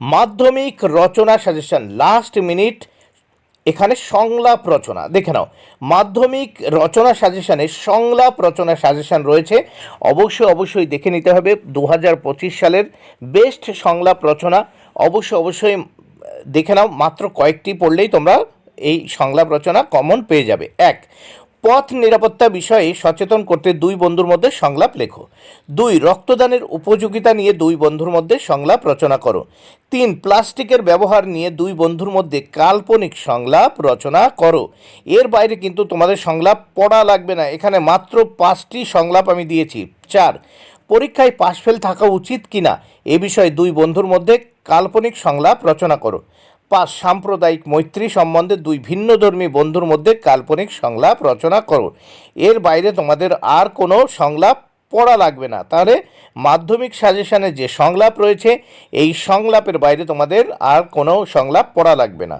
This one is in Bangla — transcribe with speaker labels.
Speaker 1: মাধ্যমিক রচনা সাজেশন লাস্ট মিনিট এখানে সংলাপ রচনা। দেখে নাও, মাধ্যমিক রচনা সাজেশনে সংলাপ রচনা সাজেশন রয়েছে। অবশ্যই অবশ্যই দেখে নিতে হবে দু হাজার পঁচিশ সালের বেস্ট সংলাপ রচনা। অবশ্যই অবশ্যই দেখে নাও, মাত্র কয়েকটি পড়লেই তোমরা এই সংলাপ রচনা কমন পেয়ে যাবে। এক পথ নিরাপত্তা বিষয়ে সচেতন করতে দুই বন্ধুর মধ্যে সংলাপ লেখো। দুই, রক্তদানের উপযোগিতা নিয়ে দুই বন্ধুর মধ্যে সংলাপ রচনা করো। তিন, প্লাস্টিকের ব্যবহার নিয়ে দুই বন্ধুর মধ্যে কাল্পনিক সংলাপ রচনা করো। এর বাইরে কিন্তু তোমাদের সংলাপ পড়া লাগবে না। এখানে মাত্র পাঁচটি সংলাপ আমি দিয়েছি। চার, পরীক্ষায় পাশফেল থাকা উচিত কিনা? এ বিষয়ে দুই বন্ধুর মধ্যে কাল্পনিক সংলাপ রচনা করো। পাঁচ সাম্প্রদায়িক মৈত্রী সম্বন্ধে দুই ভিন্নধর্মী বন্ধুর মধ্যে কাল্পনিক সংলাপ রচনা করো। এর বাইরে তোমাদের আর কোনো সংলাপ পড়া লাগবে না। তাহলে মাধ্যমিক সাজেশানে যে সংলাপ রয়েছে, এই সংলাপের বাইরে তোমাদের আর কোনো সংলাপ পড়া লাগবে না।